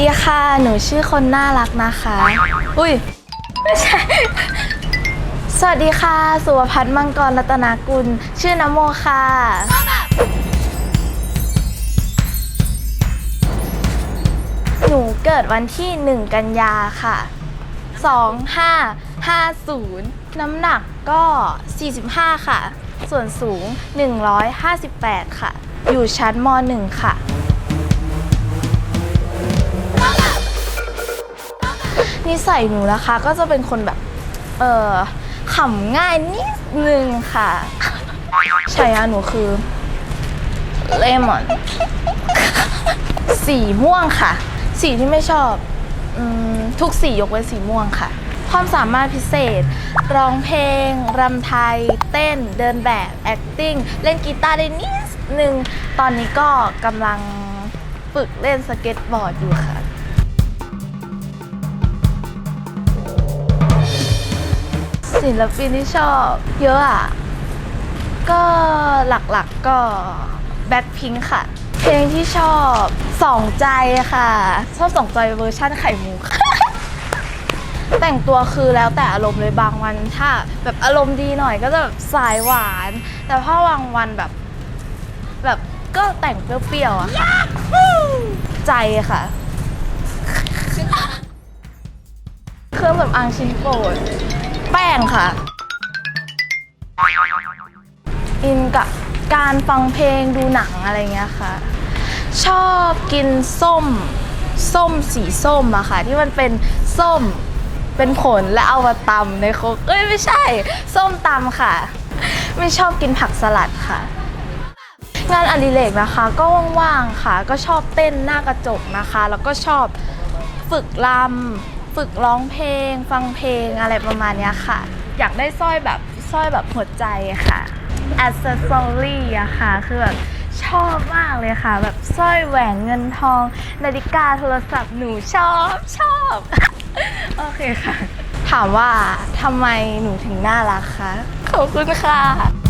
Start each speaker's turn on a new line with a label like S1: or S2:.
S1: ดีค่ะ หนูชื่อคนน่ารักนะคะ อุ้ย ไม่ใช่ สวัสดีค่ะ สุวพัฒน์มังกรรัตนากุล ชื่อนโมค่ะ หนูเกิดวันที่ 1 กันยาค่ะ 2550 น้ำหนักก็ 45 ค่ะ ส่วนสูง 158 ค่ะ อยู่ชั้นม .1 ค่ะ นิสัยหนูนะคะ ก็จะเป็นคนแบบ เออขำง่ายนิดนึงค่ะฉายาหนูคือเลมอน สีม่วงค่ะ สีที่ไม่ชอบอทุกสียกเว้นสีม่วงค่ะ ความสามารถพิเศษ ร้องเพลง รำไทย เต้น เดินแบบ acting เล่นกีตาร์ได้นิดนึง ตอนนี้ก็กำลังฝึกเล่นสเก็ตบอร์ดอยู่ค่ะ ศิลปินที่ชอบเยอะอะ ก็หลักๆก็แบ็คพิงค่ะ เพลงที่ชอบสองใจค่ะ ชอบสองใจเวอร์ชั่นไข่มุกแต่งตัวคือแล้วแต่อารมณ์เลยบางวันถ้า แบบอารมณ์ดีหน่อยก็จะแบบสายหวาน แต่ถ้าบางวันแบบ แบบก็แต่งเปรี้ยวๆอะค่ะใจค่ะ เครื่องแบบอางชิ้นโปรด แป้งค่ะ อินกับการฟังเพลงดูหนังอะไรเงี้ยค่ะ ชอบกินส้ม ส้มสีส้มอะค่ะ ที่มันเป็นส้มเป็นผลและเอามาตำในโครกเอ้ยไม่ใช่ ส้มตำค่ะ ไม่ชอบกินผักสลัดค่ะ งานอดิเรกนะคะ ก็ว่างๆค่ะ ก็ชอบเต้นหน้ากระจกนะคะ แล้วก็ชอบฝึกรำ ฝึกร้องเพลง ฟังเพลงอะไรประมาณเนี้ยค่ะ อยากได้สร้อยแบบสร้อยแบบหัวใจค่ะ accessory อะค่ะ คือแบบชอบมากเลยค่ะ แบบสร้อยแหวนเงินทอง นาฬิกาโทรศัพท์หนูชอบชอบ โอเคค่ะ ถามว่าทำไมหนูถึงน่ารักคะ ขอบคุณค่ะ